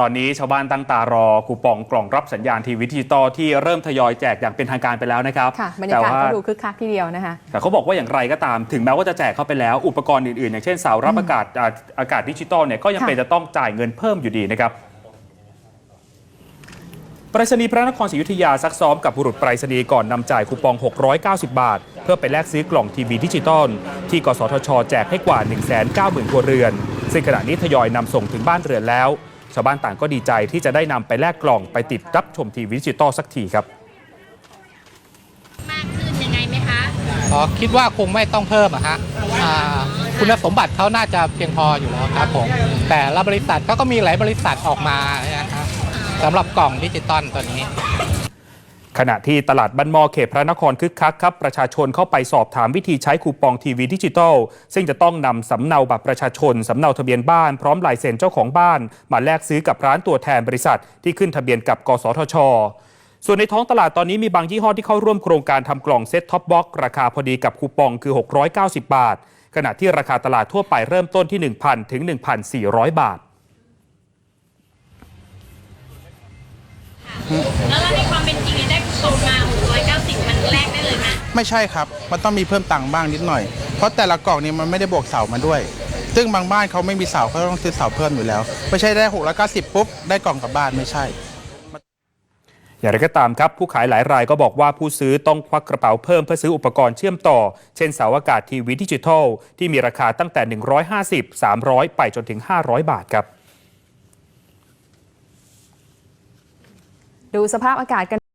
ตอนนี้ชาวบ้านตั้งตารอคูปองกล่องรับสัญญาณทีวีดิจิตอลที่เริ่มทยอยแจกอย่างเป็นทางการไปแล้วนะครับค่ะบรรยากาศแต่ว่าก็ดูคึกคักทีเดียวนะคะ แต่เขาบอกว่าอย่างไรก็ตามถึงแม้ว่าจะแจกเข้าไปแล้ว อุปกรณ์อื่นๆ อย่างเช่นเสารับอากาศอ่าอากาศดิจิตอลเนี่ยก็ยังค่ะเป็นจะต้องจ่ายเงินเพิ่มอยู่ดีนะครับไปรษณีย์พระนครศรีอยุธยาซักซ้อมกับบุรุษไปรษณีย์ก่อนนำจ่ายคูปอง 690 บาท เพื่อไปแลกซื้อกล่องทีวีดิจิตอลที่กสทช แจกให้กว่า 190,000ครัวเรือน ซึ่งขณะนี้ทยอยนำส่งถึงบ้านเรือนแล้ว ชาวบ้านต่างก็ดีใจที่จะได้นำไปแลกกล่องไปติดรับชมทีวีดิจิตอลสักทีครับ มากขึ้นยังไงไหมคะอ๋อคิดว่าคงไม่ต้องเพิ่มอะฮะอ่าคุณสมบัติเขาน่าจะเพียงพออยู่แล้วครับผม แต่ละบริษัทเขาก็มีหลายบริษัทออกมานะฮะสำหรับกล่องดิจิตอลตัวนี้ ขณะที่ตลาดบ้านมอเขตพระนครคึกคักครับ ประชาชนเข้าไปสอบถามวิธีใช้คูปองทีวีดิจิตอลซึ่งจะต้องนำสำเนาบัตรประชาชนสำเนาทะเบียนบ้านพร้อมลายเซ็นเจ้าของบ้าน มาแลกซื้อกับร้านตัวแทนบริษัท ที่ขึ้นทะเบียนกับกสทช ส่วนในท้องตลาดตอนนี้มีบางยี่ห้อที่เข้าร่วมโครงการทำกล่องเซ็ตท็อปบ็อกราคาพอดีกับคูปองคือ 690 บาท ขณะที่ราคาตลาดทั่วไปเริ่มต้นที่ 1,000 ถึง 1,400 บาท แล้วในความเป็นจริงเนี่ยได้คูปองมา690มันแลกได้เลยไหมไม่ใช่ครับ มันต้องมีเพิ่มตังค์บ้างนิดหน่อย เพราะแต่ละกล่องเนี่ยมันไม่ได้บวกเสามาด้วย ซึ่งบางบ้านเขาไม่มีเสาเขาต้องซื้อเสาเพิ่มอยู่แล้ว ไม่ใช่ได้6แล้วก็สิบปุ๊บ ได้กล่องกลับบ้านไม่ใช่อย่างไรก็ตามครับ ผู้ขายหลายรายก็บอกว่าผู้ซื้อต้องควักกระเป๋าเพิ่มเพื่อซื้ออุปกรณ์เชื่อมต่อ เช่นเสาอากาศทีวีดิจิทัล ที่มีราคาตั้งแต่ 150 300 ไปจนถึง 500 บาทครับ ดูสภาพอากาศกัน